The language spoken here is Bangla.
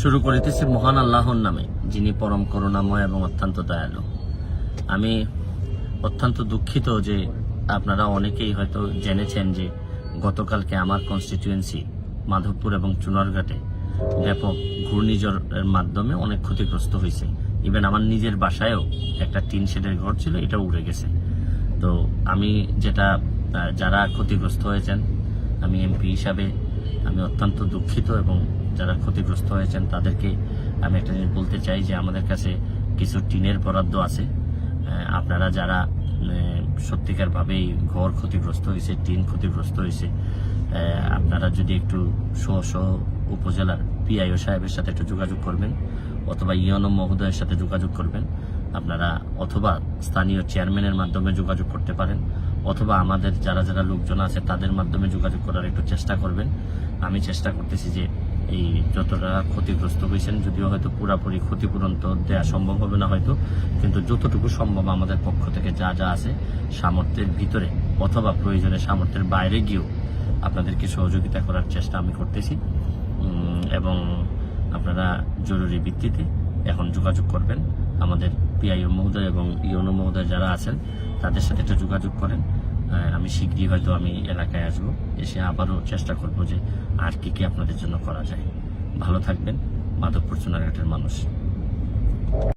শুরু করিতেছি মহান আল্লাহর নামে, যিনি পরম করুণাময় এবং অত্যন্ত দয়ালু। আমি অত্যন্ত দুঃখিত যে আপনারা অনেকেই হয়তো জেনেছেন যে গতকালকে আমার কনস্টিটিউয়েন্সি মাধবপুর এবং চুনারঘাটে ব্যাপক ঘূর্ণিঝড়ের মাধ্যমে অনেক ক্ষতিগ্রস্ত হয়েছে। ইভেন আমার নিজের বাসায়ও একটা টিন শেডের ঘর ছিল, এটা উড়ে গেছে। তো আমি যেটা যারা ক্ষতিগ্রস্ত হয়েছেন, আমি এমপি হিসাবে আমি অত্যন্ত দুঃখিত এবং যারা ক্ষতিগ্রস্ত হয়েছেন তাদেরকে আমি একটা জিনিস বলতে চাই যে আমাদের কাছে কিছু টিনের বরাদ্দ আছে। আপনারা যারা সত্যিকারভাবেই ঘর ক্ষতিগ্রস্ত হয়েছে, টিন ক্ষতিগ্রস্ত হয়েছে আপনারা যদি একটু স্ব উপজেলার পিআইও সাহেবের সাথে একটু যোগাযোগ করবেন অথবা ইয়নো মহোদয়ের সাথে যোগাযোগ করবেন। আপনারা অথবা স্থানীয় চেয়ারম্যানের মাধ্যমে যোগাযোগ করতে পারেন, অথবা আমাদের যারা যারা লোকজন আছে তাদের মাধ্যমে যোগাযোগ করার একটু চেষ্টা করবেন। আমি চেষ্টা করতেছি যে এই যতটা ক্ষতিগ্রস্ত হয়েছেন, যদিও হয়তো পুরাপুরি ক্ষতিপূরণ তো দেওয়া সম্ভব হবে না হয়তো, কিন্তু যতটুকু সম্ভব আমাদের পক্ষ থেকে যা যা আছে সামর্থ্যের ভিতরে অথবা প্রয়োজনে সামর্থ্যের বাইরে গিয়েও আপনাদেরকে সহযোগিতা করার চেষ্টা আমি করতেছি। এবং আপনারা জরুরি ভিত্তিতে এখন যোগাযোগ করবেন আমাদের পিআইও মহোদয় এবং ইউনো মহোদয় যারা আছেন, তাদের সাথে একটু যোগাযোগ করেন। আমি শীঘ্রই হয়তো আমি এলাকায় আসব। এসে আবারও চেষ্টা করব যে আর কি কি আপনাদের জন্য করা যায়। ভালো থাকবেন। মাধবপুর চুনাঘাটের মানুষ।